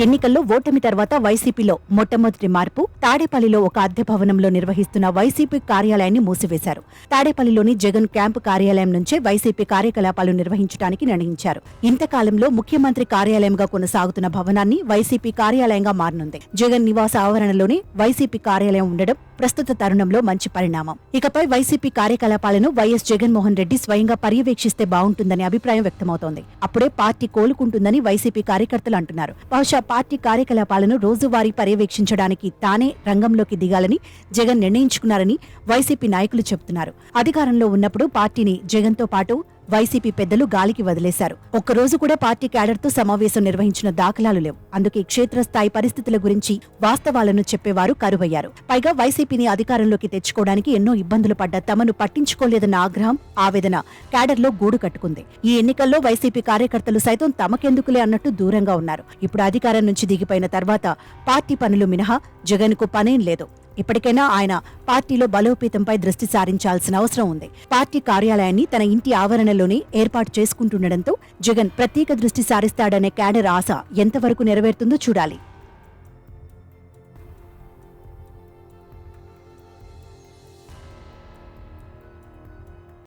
ఎన్నికల్లో ఓటమి తర్వాత వైసీపీలో మొట్టమొదటి మార్పు తాడేపల్లిలో ఒక అద్దె భవనంలో నిర్వహిస్తున్న వైసీపీ కార్యాలయాన్ని మూసివేశారు. తాడేపల్లిలోని జగన్ క్యాంపు కార్యాలయం నుంచే వైసీపీ కార్యకలాపాలు నిర్వహించడానికి నిర్ణయించారు. ఇంతకాలంలో ముఖ్యమంత్రి కార్యాలయంగా కొనసాగుతున్న భవనాన్ని వైసీపీ కార్యాలయంగా మారనుంది. జగన్ నివాస ఆవరణలోనే వైసీపీ కార్యాలయం ఉండడం ప్రస్తుత తరుణంలో మంచి పరిణామం. ఇకపై వైసీపీ కార్యకలాపాలను వైఎస్ జగన్మోహన్ రెడ్డి స్వయంగా పర్యవేక్షిస్తే బాగుంటుందని అభిప్రాయం వ్యక్తమవుతోంది. అప్పుడే పార్టీ కోలుకుంటుందని వైసీపీ కార్యకర్తలు అంటున్నారు. బహుశా పార్టీ కార్యకలాపాలను రోజువారీ పర్యవేక్షించడానికి తానే రంగంలోకి దిగాలని జగన్ నిర్ణయించుకున్నారని వైసీపీ నాయకులు చెబుతున్నారు. అధికారంలో ఉన్నప్పుడు పార్టీని జగన్తో పాటు వైసీపీ పెద్దలు గాలికి వదిలేశారు. ఒక్కరోజు కూడా పార్టీ క్యాడర్తో సమావేశం నిర్వహించిన దాఖలాలు లేవు. అందుకే క్షేత్రస్థాయి పరిస్థితుల గురించి వాస్తవాలను చెప్పేవారు కరువయ్యారు. పైగా వైసీపీని అధికారంలోకి తెచ్చుకోవడానికి ఎన్నో ఇబ్బందులు పడ్డ తమను పట్టించుకోలేదన్న ఆగ్రహం ఆవేదన క్యాడర్లో గూడు కట్టుకుంది. ఈ ఎన్నికల్లో వైసీపీ కార్యకర్తలు సైతం తమకెందుకులే అన్నట్టు దూరంగా ఉన్నారు. ఇప్పుడు అధికారం నుంచి దిగిపోయిన తర్వాత పార్టీ పనులు మినహా జగన్కు పనేం లేదు. ఇప్పటికైనా ఆయన పార్టీలో బలోపేతంపై దృష్టి సారించాల్సిన అవసరం ఉంది. పార్టీ కార్యాలయాన్ని తన ఇంటి ఆవరణలోనే ఏర్పాటు చేసుకుంటుండటంతో జగన్ ప్రత్యేక దృష్టి సారిస్తాడనే క్యాడర్ ఆశ ఎంతవరకు నెరవేరుతుందో చూడాలి.